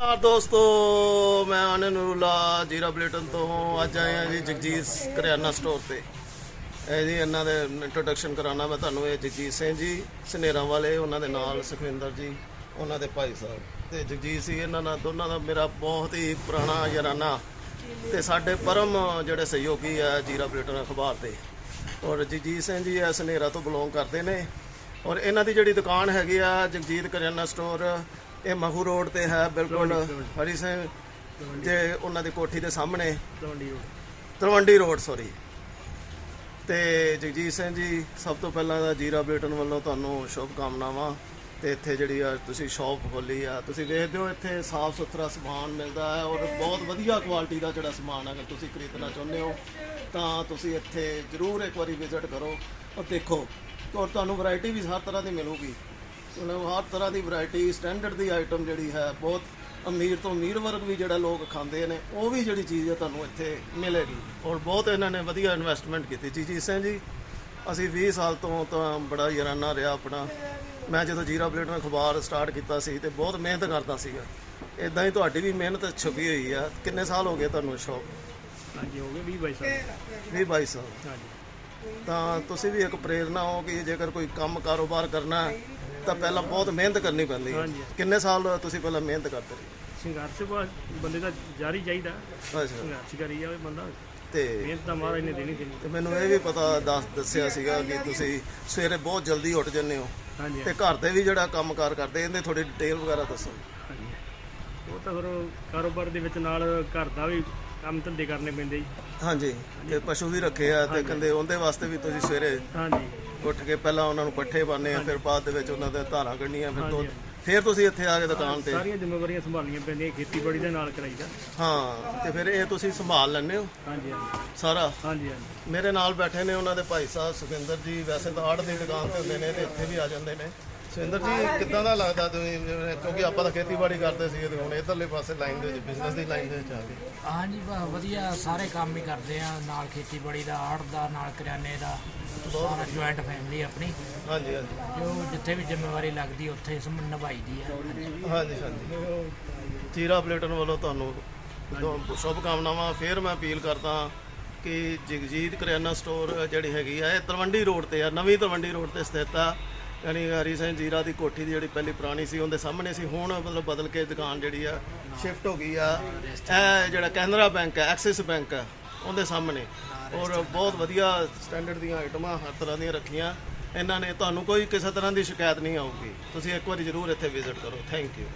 ਨਮਸਕਾਰ ਦੋਸਤੋ, ਮੈਂ ਅਨਿਲ ਨੂਰੁੱਲਾ ਜੀਰਾ ਬਲੇਟਨ ਤੋਂ ਅੱਜ ਆਏ ਹਾਂ ਜੀ ਜਗਜੀਤ ਕਰਿਆਨਾ ਸਟੋਰ ਤੇ। ਇਹ ਜੀ ਇਹਨਾਂ ਦੇ ਇੰਟਰੋਡਕਸ਼ਨ ਕਰਾਉਣਾ ਮੈਂ ਤੁਹਾਨੂੰ, ਇਹ ਜਗਜੀਤ ਸਿੰਘ ਜੀ, ਸਨੇਰਾਂ ਵਾਲੇ, ਉਹਨਾਂ ਦੇ ਨਾਲ ਸੁਖਵਿੰਦਰ ਜੀ, ਉਹਨਾਂ ਦੇ ਭਾਈ ਸਾਹਿਬ। ਤੇ ਜਗਜੀਤ ਸੀ ਇਹਨਾਂ ਨਾਲ ਦੋਨਾਂ ਦਾ ਮੇਰਾ ਬਹੁਤ ਹੀ ਪੁਰਾਣਾ ਯਾਰਾਨਾ। ਤੇ ਸਾਡੇ ਪਰਮ ਜਿਹੜੇ ਸਹਿਯੋਗੀ ਆ ਜੀਰਾ ਬਲੇਟਨ ਅਖਬਾਰ ਦੇ। ਔਰ ਜਗਜੀਤ ਸਿੰਘ ਜੀ, ਇਹ ਸਨੇਰਾ ਤੋਂ ਬਿਲੋਂਗ ਕਰਦੇ ਨੇ। ਔਰ ਇਹਨਾਂ ਦੀ ਜਿਹੜੀ ਦੁਕਾਨ ਹੈਗੀ ਆ ਜਗਜੀਤ ਕਰਿਆਨਾ ਸਟੋਰ ਇਹ ਮਹੂ ਰੋਡ ਤੇ ਹੈ ਬਿਲਕੁਲ ਹਰੀ ਸਿੰਘ ਜੇ ਉਹਨਾਂ ਦੀ ਕੋਠੀ ਦੇ ਸਾਹਮਣੇ। Talwandi road. Talwandi road sorry ਤੇ ਜਗਜੀਤ ਸਿੰਘ ਜੀ ਸਭ ਤੋਂ ਪਹਿਲਾਂ ਤਾਂ ਜੀਰਾ ਬਲੇਟਨ ਵੱਲੋਂ ਤੁਹਾਨੂੰ ਸ਼ੁਭ ਕਾਮਨਾਵਾਂ ਤੇ ਇੱਥੇ ਜਿਹੜੀ ਆ ਤੁਸੀਂ ਸ਼ਾਪ ਖੋਲੀ ਆ ਤੁਸੀਂ ਵੇਖਦੇ ਹੋ ਇੱਥੇ ਸਾਫ਼ ਸੁਥਰਾ ਸਮਾਨ ਮਿਲਦਾ ਹੈ ਔਰ ਬਹੁਤ ਵਧੀਆ ਕੁਆਲਿਟੀ ਦਾ ਜਿਹੜਾ ਸਮਾਨ ਅਗਰ ਤੁਸੀਂ ਖਰੀਦਣਾ ਚਾਹੁੰਦੇ ਹੋ ਤਾਂ ਤੁਸੀਂ ਇੱਥੇ ਜ਼ਰੂਰ ਇੱਕ ਵਾਰੀ ਵਿਜ਼ਿਟ ਕਰੋ ਔਰ ਦੇਖੋ। ਔਰ ਤੁਹਾਨੂੰ ਵੈਰਾਈਟੀ ਵੀ ਹਰ ਤਰ੍ਹਾਂ ਦੀ ਮਿਲੂਗੀ। ਮਤਲਬ ਹਰ ਤਰ੍ਹਾਂ ਦੀ ਵੈਰਾਈਟੀ ਸਟੈਂਡਰਡ ਦੀ ਆਈਟਮ ਜਿਹੜੀ ਹੈ ਬਹੁਤ ਅਮੀਰ ਤੋਂ ਅਮੀਰ ਵਰਗ ਵੀ ਜਿਹੜਾ ਲੋਕ ਖਾਂਦੇ ਨੇ ਉਹ ਵੀ ਜਿਹੜੀ ਚੀਜ਼ ਹੈ ਤੁਹਾਨੂੰ ਇੱਥੇ ਮਿਲੇਗੀ। ਔਰ ਬਹੁਤ ਇਹਨਾਂ ਨੇ ਵਧੀਆ ਇਨਵੈਸਟਮੈਂਟ ਕੀਤੀ। ਜੀ ਜੀ ਸਿੰਘ ਜੀ ਅਸੀਂ 20 ਸਾਲ ਤੋਂ ਤਾਂ ਬੜਾ ਯਾਰਾਨਾ ਰਿਹਾ ਆਪਣਾ। ਮੈਂ ਜਦੋਂ ਜੀਰਾ ਬਲੇਟਨ ਅਖਬਾਰ ਸਟਾਰਟ ਕੀਤਾ ਸੀ ਤੇ ਬਹੁਤ ਮਿਹਨਤ ਕਰਦਾ ਸੀਗਾ। ਇਦਾਂ ਹੀ ਤੁਹਾਡੀ ਵੀ ਮਿਹਨਤ ਛੁਪੀ ਹੋਈ ਆ। ਕਿੰਨੇ ਸਾਲ ਹੋ ਗਏ ਤੁਹਾਨੂੰ ਸ਼ੌਪ ਹਾਂਜੀ ਹੋ ਗਏ 20 ਬਾਈ ਸਾਲ। 20 22 ਸਾਲ। ਹਾਂਜੀ। ਤਾਂ ਤੁਸੀਂ ਵੀ ਇੱਕ ਪ੍ਰੇਰਨਾ ਹੋ ਕਿ ਜੇਕਰ ਕੋਈ ਕੰਮ ਕਾਰੋਬਾਰ ਕਰਨਾ ਤਾਂ ਪਹਿਲਾਂ ਬਹੁਤ ਮਿਹਨਤ ਕਰਨੀ ਪੈਂਦੀ ਹੈ। ਹਾਂਜੀ। ਕਿੰਨੇ ਸਾਲ ਤੁਸੀਂ ਪਹਿਲਾਂ ਮਿਹਨਤ ਕਰਦੇ ਰਹੇ? ਸੰਘਰਸ਼ ਬਾ ਬੰਦੇ ਦਾ ਜਾਰੀ ਚਾਹੀਦਾ। ਅੱਛਾ। ਸੰਘਰਸ਼ ਕਰੀ ਜਾਵੇ ਬੰਦਾ। ਤੇ ਮਿਹਨਤ ਤਾਂ ਮਹਾਰਾਜ ਨੇ ਦੇਣੀ ਦੇਣੀ ਤੇ ਮੈਨੂੰ ਇਹ ਵੀ ਪਤਾ ਦੱਸ ਦੱਸਿਆ ਸੀਗਾ ਕਿ ਤੁਸੀਂ ਸਵੇਰੇ ਬਹੁਤ ਜਲਦੀ ਉੱਠ ਜੰਨੇ ਹੋ। ਹਾਂਜੀ ਤੇ ਘਰ ਦੇ ਵੀ ਜਿਹੜਾ ਕੰਮਕਾਰ ਕਰਦੇ ਇਹਦੇ ਥੋੜੀ ਡਿਟੇਲ ਵਗੈਰਾ ਦੱਸੋ। ਉਹ ਤਾਂ ਫਿਰ ਕਾਰੋਬਾਰ ਦੇ ਵਿੱਚ ਨਾਲ ਘਰ ਦਾ ਵੀ ਕੰਮ ਧੰਦੇ ਕਰਨੇ ਪੈਂਦੇ ਜੀ। ਹਾਂਜੀ ਤੇ ਪਸ਼ੂ ਵੀ ਰੱਖੇ ਆ ਤੇ ਕਹਿੰਦੇ ਉਹਦੇ ਵਾਸਤੇ ਵੀ ਤੁਸੀਂ ਸਵੇਰੇ ਹਾਂਜੀ। ਉੱਠ ਕੇ ਪਹਿਲਾਂ ਉਹਨਾਂ ਨੂੰ ਪੱਠੇ ਪਾਉਂਦੇ ਆ ਫਿਰ ਬਾਅਦ ਦੇ ਵਿੱਚ ਉਹਨਾਂ ਦੇ ਧਾਰਾਂ ਕੱਢਣੀਆਂ ਫਿਰ ਦੁੱਧ ਫਿਰ ਤੁਸੀਂ ਇੱਥੇ ਆ ਕੇ ਦੁਕਾਨ ਤੇ ਸਾਰੀਆਂ ਜ਼ਿੰਮੇਵਾਰੀਆਂ ਸੰਭਾਲਣੀਆਂ ਪੈਂਦੀਆਂ ਖੇਤੀਬਾੜੀ ਦੇ ਨਾਲ ਕਰਾਈਦਾ ਹਾਂ ਤੇ ਫਿਰ ਇਹ ਤੁਸੀਂ ਸੰਭਾਲ ਲੈਂਦੇ ਹੋ? ਹਾਂਜੀ ਹਾਂਜੀ। ਸਾਰਾ? ਹਾਂਜੀ ਹਾਂਜੀ। ਮੇਰੇ ਨਾਲ ਬੈਠੇ ਨੇ ਉਹਨਾਂ ਦੇ ਭਾਈ ਸਾਹਿਬ ਸੁਖਿੰਦਰ ਜੀ ਵੈਸੇ ਤਾਂ ਆੜ ਦੀ ਦੁਕਾਨ ਤੇ ਹੁੰਦੇ ਨੇ ਤੇ ਇੱਥੇ ਵੀ ਆ ਜਾਂਦੇ ਨੇ। ਸੁਖਿੰਦਰ ਜੀ ਕਿੱਦਾਂ ਦਾ ਲੱਗਦਾ ਤੁਸੀਂ ਜਿਵੇਂ- ਕਿਉਂਕਿ ਆਪਾਂ ਤਾਂ ਖੇਤੀਬਾੜੀ ਕਰਦੇ ਸੀਗੇ ਤੇ ਹੁਣ ਇਧਰਲੇ ਪਾਸੇ ਲਾਈਨ ਦੇ ਵਿੱਚ ਬਿਜ਼ਨਸ ਦੀ ਲਾਈਨ ਦੇ ਵਿੱਚ ਆ ਗਏ। ਹਾਂਜੀ ਵਾ- ਵਧੀਆ ਸਾਰੇ ਕੰਮ ਹੀ ਕਰਦੇ ਆ ਨਾਲ ਖੇਤੀਬਾੜੀ ਦਾ ਆੜਤ ਦਾ ਨਾਲ ਕਰਿਆਨੇ ਦਾ ਸਾਰਾ ਜੁਆਇੰਟ ਫੈਮਿਲੀ ਆਪਣੀ। ਹਾਂਜੀ ਹਾਂਜੀ। ਜੋ ਜਿੱਥੇ ਵੀ ਜ਼ਿੰਮੇਵਾਰੀ ਲੱਗਦੀ ਉੱਥੇ ਸਮ ਨਿਭਾਈ ਦੀ ਆ। ਹਾਂਜੀ ਹਾਂਜੀ। ਜੀਰਾ ਪਲੇਟਨ ਵੱਲੋਂ ਤੁਹਾਨੂੰ ਸ਼ੁਭ ਕਾਮਨਾਵਾਂ ਫਿਰ ਮੈਂ ਅਪੀਲ ਕਰਦਾ ਕਿ ਜਗਜੀਤ ਕਰਿਆਨਾ ਸਟੋਰ ਜਿਹੜੀ ਹੈਗੀ ਆ ਇਹ ਤਲਵੰਡੀ ਰੋਡ ਤੇ ਆ ਨਵੀਂ ਤਲਵੰਡੀ ਰੋਡ ਤੇ ਸਥਿਤ ਆ। ਯਾਨੀ ਹਰੀ ਸਿੰਘ ਜੀਰਾ ਦੀ ਕੋਠੀ ਦੀ ਜਿਹੜੀ ਪਹਿਲੀ ਪੁਰਾਣੀ ਸੀ, ਉਹਦੇ ਸਾਹਮਣੇ ਸੀ। ਹੁਣ ਮਤਲਬ ਬਦਲ ਕੇ ਦੁਕਾਨ ਜਿਹੜੀ ਆ ਸ਼ਿਫਟ ਹੋ ਗਈ ਆ। ਇਹ ਜਿਹੜਾ ਕੈਨਰਾ ਬੈਂਕ ਹੈ ਐਕਸਿਸ ਬੈਂਕ ਹੈ ਉਹਦੇ ਸਾਹਮਣੇ। ਔਰ ਬਹੁਤ ਵਧੀਆ ਸਟੈਂਡਰਡ ਦੀਆਂ ਆਈਟਮਾਂ ਹਰ ਤਰ੍ਹਾਂ ਦੀਆਂ ਰੱਖੀਆਂ। ਇਹਨਾਂ ਨੇ ਤੁਹਾਨੂੰ ਕੋਈ ਕਿਸੇ ਤਰ੍ਹਾਂ ਦੀ ਸ਼ਿਕਾਇਤ ਨਹੀਂ ਆਊਗੀ। ਤੁਸੀਂ ਇੱਕ ਵਾਰੀ ਜ਼ਰੂਰ ਇੱਥੇ ਵਿਜ਼ਿਟ ਕਰੋ। Thank you